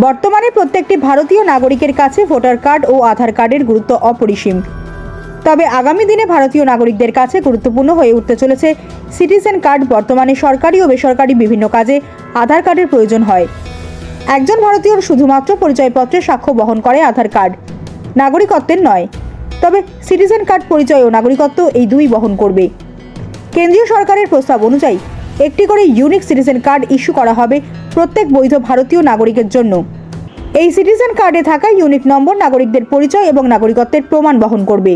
বর্তমানে প্রত্যেকটি ভারতীয় নাগরিকের কাছে ভোটার কার্ড ও আধার কার্ডের গুরুত্ব অপরিসীম। তবে আগামী দিনে ভারতীয় নাগরিকদের কাছে গুরুত্বপূর্ণ হয়ে উঠতে চলেছে সিটিজেন কার্ড। বর্তমানে সরকারি ও বেসরকারি বিভিন্ন কাজে আধার কার্ডের প্রয়োজন হয়। একজন ভারতীয়র শুধুমাত্র পরিচয়পত্রে সাক্ষ্য বহন করে আধার কার্ড, নাগরিকত্বের নয়। তবে সিটিজেন কার্ড পরিচয় ও নাগরিকত্ব এই দুই বহন করবে। কেন্দ্রীয় সরকারের প্রস্তাব অনুযায়ী একটি করে ইউনিক সিটিজেন কার্ড ইস্যু করা হবে প্রত্যেক বৈধ ভারতীয় নাগরিকের জন্য। এই সিটিজেন কার্ডে থাকা ইউনিক নম্বর নাগরিকদের পরিচয় এবং নাগরিকত্বের প্রমাণ বহন করবে।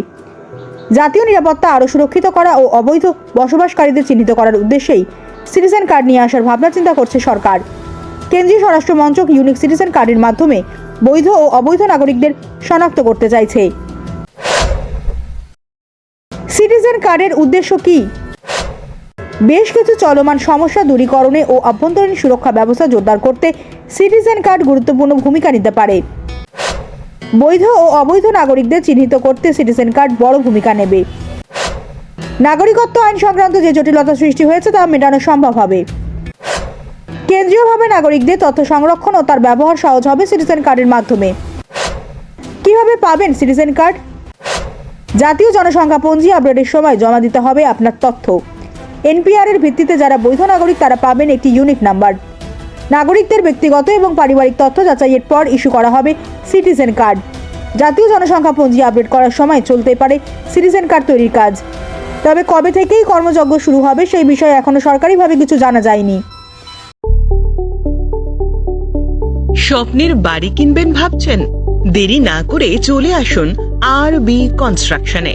জাতীয় নিরাপত্তা আরও সুরক্ষিত করা ও অবৈধ বসবাসকারীদের চিহ্নিত করার উদ্দেশ্যেই সিটিজেন কার্ড নিয়ে আসার ভাবনা চিন্তা করছে সরকার। কেন্দ্রীয় স্বরাষ্ট্র মন্ত্রক ইউনিক সিটিজেন কার্ডের মাধ্যমে বৈধ ও অবৈধ নাগরিকদের শনাক্ত করতে চাইছে। সিটিজেন কার্ডের উদ্দেশ্য কী? বেশ কিছু চলমান সমস্যা দূরীকরণে ও অভ্যন্তরীণ সুরক্ষা ব্যবস্থা জোরদার করতে সিটিজেন কার্ড গুরুত্বপূর্ণ ভূমিকা নিতে পারে। বৈধ ও অবৈধ নাগরিকদের চিহ্নিত করতে সিটিজেন কার্ড বড় ভূমিকা নেবে। নাগরিকত্ব আইন সংক্রান্ত যে জটিলতা সৃষ্টি হয়েছে তা মেটানো সম্ভব হবে। কেন্দ্রীয়ভাবে নাগরিকদের তথ্য সংরক্ষণ ও তার ব্যবহার সহজ হবে সিটিজেন কার্ডের মাধ্যমে। কীভাবে পাবেন সিটিজেন কার্ড? জাতীয় জনসংখ্যা পঞ্জি আপডেটের সময় জমা দিতে হবে আপনার তথ্য। এনপিআর এর ভিত্তিতে যারা বৈধ নাগরিক, তারা পাবেন একটি ইউনিক নাম্বার নাগরিকদের ব্যক্তিগত এবং পারিবারিক তথ্য যাচাইয়ের পর ইস্যু করা হবে সিটিজেন কার্ড জাতীয় জনসংখ্যা পঞ্জি আপডেট করার সময় চলতে পারে সিটিজেন কার্ড তৈরির কাজ। তবে কবে থেকেই কর্মযজ্ঞ শুরু হবে সেই বিষয়ে এখনও সরকারিভাবে কিছু জানা যায়নি। স্বপ্নের বাড়ি কিনবেন ভাবছেন? দেরি না করে চলে আসুন আর বি কনস্ট্রাকশনে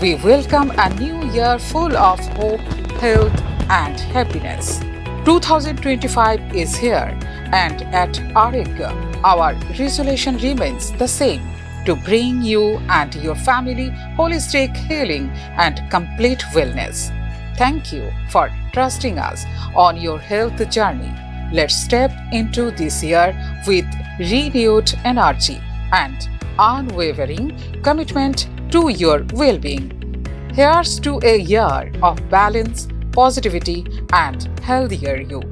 we welcome a new year full of hope, health, and happiness. 2025 is here, and at Arigya, our resolution remains the same to bring you and your family holistic healing and complete wellness. Thank you for trusting us on your health journey. Let's step into this year with renewed energy and unwavering commitment to your well being. Here's to a year of balance, positivity, and healthier you.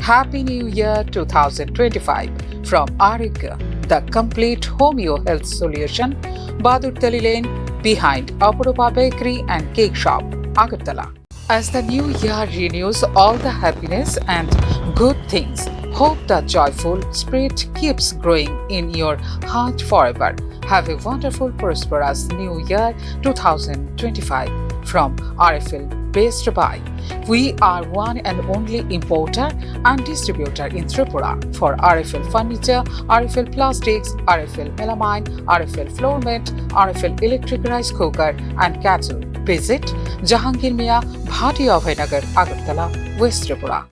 Happy New Year 2025 from Arigya, the complete homeo health solution, Badur Tali Lane, behind Apuropa Bakery and Cake Shop, Agartala. As the new year renews all the happiness and good things, hope the joyful spirit keeps growing in your heart forever. Have a wonderful, prosperous new year 2025 from RFL based by. We are one and only importer and distributor in Tripura for RFL furniture, RFL plastics, RFL melamine, RFL floor mat, RFL electric rice cooker, and cattle. Visit Jahangir Mia, Bhati Abhaynagar, Agartala, West Tripura.